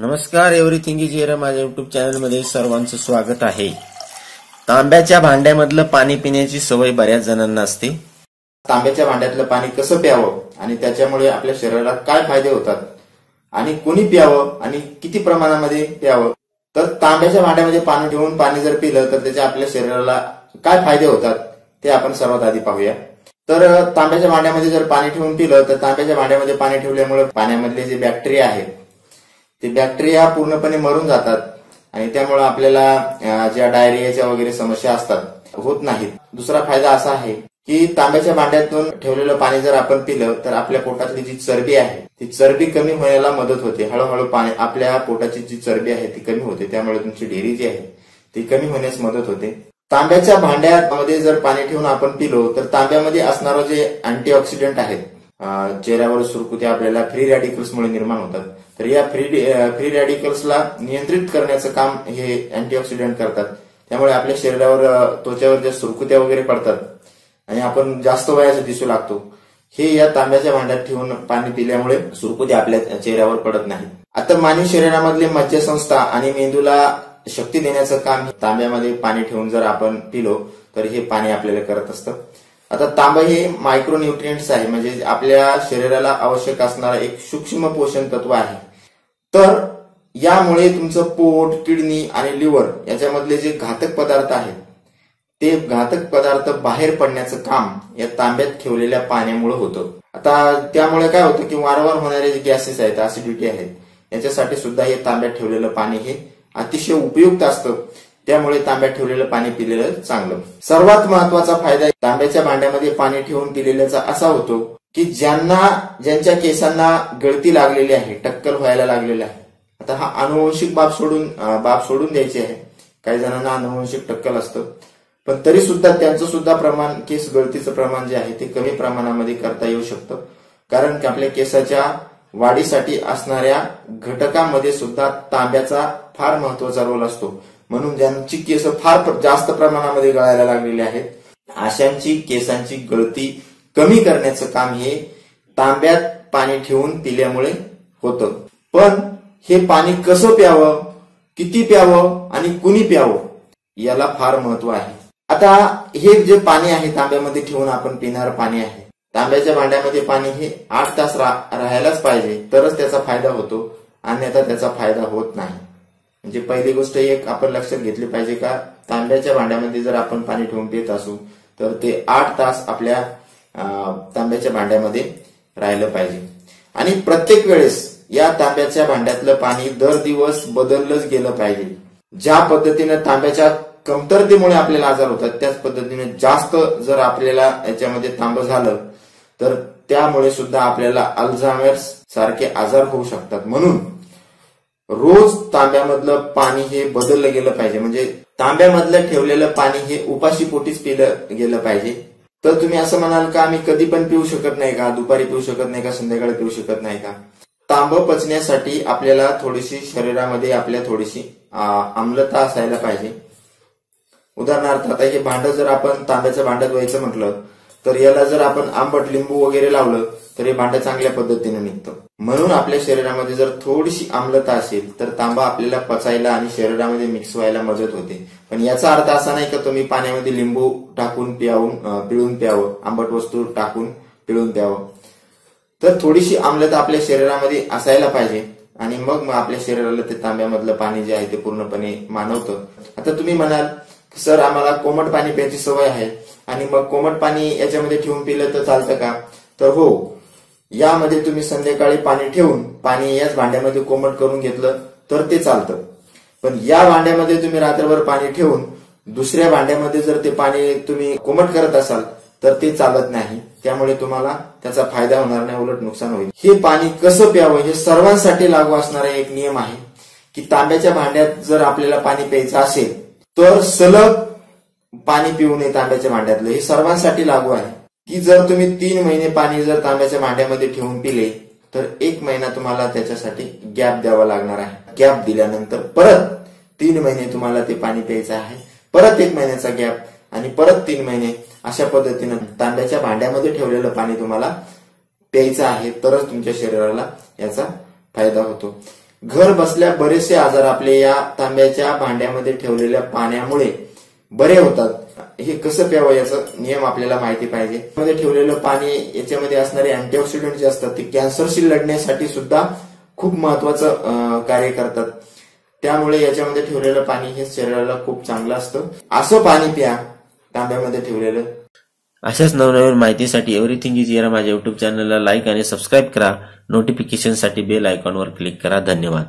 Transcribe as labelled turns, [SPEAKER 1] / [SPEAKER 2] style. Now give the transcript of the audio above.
[SPEAKER 1] नमस्कार everything is here माझ्या YouTube चॅनलमध्ये सर्वांचं स्वागत आहे. तांब्याच्या भांड्यामधलं पाणी पिण्याची सवय बऱ्याच जणांना असते.
[SPEAKER 2] तांब्याच्या भांड्यातलं पाणी कसं प्यावं आणि त्याच्यामुळे आपल्या शरीराला काय फायदे होतात आणि कोणी प्यावं आणि किती प्रमाणामध्ये प्यावं? तर तांब्याच्या भांड्यामध्ये पाणी ठेवून पाणी जर पिलं तर त्याचे आपल्या शरीराला काय फायदे होतात ते आपण सर्वात आधी पाहूया. तर तांब्याच्या भांड्यामध्ये जर पाणी ठेवून पिलं तर तांब्याच्या भांड्यामध्ये पाणी ठेवल्यामुळे पाण्यामधले जे बॅक्टेरिया आहेत ते बॅक्टेरिया पूर्णपणे मरून जातात आणि त्यामुळे आपल्याला ज्या डायरियाच्या वगैरे समस्या असतात होत नाहीत. दुसरा फायदा असा आहे की तांब्याच्या भांड्यातून ठेवलेलं पाणी जर आपण पिलं तर आपल्या पोटातली जी चरबी आहे ती चरबी कमी होण्याला मदत होते. हळूहळू पाणी आपल्या पोटाची जी चरबी आहे ती कमी होते. त्यामुळे तुमची डेअरी जी आहे ती कमी होण्यास मदत होते. तांब्याच्या भांड्यामध्ये जर पाणी ठेवून आपण पिलो तर तांब्यामध्ये असणारं जे अँटीऑक्सिडंट आहेत चेहऱ्यावर सुरकुत्या आपल्याला फ्री रॅडिकल्समुळे निर्माण होतात. तर या फ्री फ्री रॅडिकल्सला नियंत्रित करण्याचं काम हे अँटीऑक्सिडंट करतात. त्यामुळे आपल्या शरीरावर त्वचेवर ज्या सुरकुत्या वगैरे पडतात आणि आपण जास्त वयाचं दिसू लागतो हे या तांब्याच्या भांड्यात ठेवून पाणी पिल्यामुळे सुरकुत्या आपल्या चेहऱ्यावर पडत नाही. आता मानवी शरीरामधले मज्जसंस्था आणि मेंदूला शक्ती देण्याचं काम तांब्यामध्ये पाणी ठेवून जर आपण पिलो तर हे पाणी आपल्याला करत असतं. आता तांबा हे मायक्रोन्युट्रियंट्स आहे म्हणजे आपल्या शरीराला आवश्यक असणारा एक सूक्ष्म पोषण तत्व आहे. तर यामुळे तुमचं पोट किडनी आणि लिव्हर याच्यामधले जे घातक पदार्थ आहेत ते घातक पदार्थ बाहेर पडण्याचं काम या तांब्यात ठेवलेल्या पाण्यामुळे होतं. आता त्यामुळे काय होतं की वारंवार होणारे जे गॅसेस आहेत ऍसिडिटी आहेत याच्यासाठी सुद्धा हे तांब्यात ठेवलेलं पाणी हे अतिशय उपयुक्त असतं. त्यामुळे तांब्यात ठेवलेलं पाणी पिलेलं चांगलं. सर्वात महत्त्वाचा फायदा तांब्याच्या भांड्यामध्ये पाणी ठेवून पिलेल्याचा असा होतो की ज्यांना ज्यांच्या केसांना गळती लागलेली आहे टक्कल व्हायला लागलेली आहे. आता हा अनुवंशिक बाब सोडून बाब सोडून द्यायची आहे. काही जणांना अनुवंशिक टक्कल असतं. पण तरी सुद्धा त्यांचं सुद्धा प्रमाण केस गळतीचं प्रमाण जे आहे ते कमी प्रमाणामध्ये करता येऊ शकतं. कारण की आपल्या केसाच्या वाढीसाठी असणाऱ्या घटकामध्ये सुद्धा तांब्याचा फार महत्त्वाचा रोल असतो. म्हणून ज्यांची केस फार जास्त प्रमाणामध्ये गळायला लागलेली आहेत अशांची केसांची गळती कमी करण्याचं काम हे तांब्यात पाणी ठेवून पिल्यामुळे होतं. पण हे पाणी कसं प्यावं किती प्यावं आणि कुणी प्यावं याला फार महत्त्व आहे. आता हे जे पाणी आहे तांब्यामध्ये ठेवून आपण पिणारं पाणी आहे. तांब्याच्या भांड्यामध्ये पाणी हे आठ तास रा- राहायलाच पाहिजे तरच त्याचा फायदा होतो अन्यथा त्याचा फायदा होत नाही. म्हणजे पहिली गोष्ट एक आपण लक्षात घेतली पाहिजे का तांब्याच्या भांड्यामध्ये जर आपण पाणी ठेवून पित असू तर ते आठ तास आपल्या तांब्याच्या भांड्यामध्ये राहिलं पाहिजे. आणि प्रत्येक वेळेस या तांब्याच्या भांड्यातलं पाणी दर दिवस बदललंच गेलं पाहिजे. ज्या पद्धतीनं तांब्याच्या कमतरतेमुळे आपल्याला आजार होतात त्याच पद्धतीने जास्त जर आपल्याला याच्यामध्ये तांब झालं तर त्यामुळे सुद्धा आपल्याला अल्झामेर्स सारखे आजार होऊ शकतात. म्हणून रोज तांब्यामधलं पाणी हे बदललं गेलं पाहिजे. म्हणजे तांब्यामधलं ठेवलेलं पाणी हे उपाशी पोटीच पिलं गेलं पाहिजे. तर तुम्ही असं म्हणाल का आम्ही कधी पण पिऊ शकत नाही का? दुपारी पिऊ शकत नाही का? संध्याकाळी पिऊ शकत नाही का? तांब पचण्यासाठी आपल्याला थोडीशी शरीरामध्ये आपल्या थोडीशी आम्लता असायला पाहिजे. उदाहरणार्थ आता हे भांड जर आपण तांब्याचं भांड धुवायचं म्हटलं तर याला जर आपण आंबट लिंबू वगैरे लावलं तर हे भांडं चांगल्या पद्धतीने निघतं. म्हणून आपल्या शरीरामध्ये जर थोडीशी आम्लता असेल तर तांबा आपल्याला पचायला आणि शरीरामध्ये मिक्स व्हायला मदत होते. पण याचा अर्थ असा नाही का तुम्ही पाण्यामध्ये लिंबू टाकून पियावून पिळून प्यावं आंबट वस्तू टाकून पिळून प्यावं. तर थोडीशी आम्लता आपल्या शरीरामध्ये असायला पाहिजे आणि मग मग आपल्या शरीराला ते तांब्यामधलं पाणी जे आहे ते पूर्णपणे मानवतं. आता तुम्ही म्हणाल सर आम्हाला कोमट पाणी प्यायची सवय आहे आणि मग कोमट पाणी याच्यामध्ये ठेवून पिलं तर चालतं का? तर हो यामध्ये तुम्ही संध्याकाळी पाणी ठेवून पाणी याच भांड्यामध्ये कोमट करून घेतलं तर ते चालतं. पण या भांड्यामध्ये तुम्ही रात्रभर पाणी ठेवून दुसऱ्या भांड्यामध्ये जर ते पाणी तुम्ही कोमट करत असाल तर ते चालत नाही. त्यामुळे तुम्हाला त्याचा फायदा होणार नाही उलट नुकसान होईल. हे पाणी कसं प्यावं हे सर्वांसाठी लागू असणारा एक नियम आहे की तांब्याच्या भांड्यात जर आपल्याला पाणी प्यायचं असेल तर सलग पाणी पिऊ नये तांब्याच्या भांड्यातलं. हे सर्वांसाठी लागू आहे. की जर तुम्ही तीन महिने पाणी जर तांब्याच्या भांड्यामध्ये ठेवून पिले तर एक महिना तुम्हाला त्याच्यासाठी गॅप द्यावा लागणार आहे. गॅप दिल्यानंतर परत तीन महिने तुम्हाला ते पाणी प्यायचं आहे. परत एक महिन्याचा गॅप आणि परत तीन महिने अशा पद्धतीनं तांब्याच्या भांड्यामध्ये ठेवलेलं पाणी तुम्हाला प्यायचं आहे तरच तुमच्या शरीराला याचा फायदा होतो. घर बसल्या बरेचसे आजार आपले या तांब्याच्या भांड्यामध्ये ठेवलेल्या पाण्यामुळे बरे होतात. हे कसं प्यावं याचा नियम आपल्याला माहिती पाहिजे. मध्ये ठेवलेलं पाणी याच्यामध्ये असणारे अँटीऑक्सिडंट जे असतात ते कॅन्सरशी लढण्यासाठी सुद्धा खूप महत्वाचं कार्य करतात. त्यामुळे याच्यामध्ये ठेवलेलं पाणी हे शरीराला खूप चांगलं असतं. असं पाणी प्या तांब्यामध्ये ठेवलेलं.
[SPEAKER 1] अशाच नवनवीन माहितीसाठी एव्हरीथिंग इज माझ्या युट्यूब चॅनलला लाईक आणि सबस्क्राईब करा. नोटिफिकेशनसाठी बेल आयकॉनवर क्लिक करा. धन्यवाद.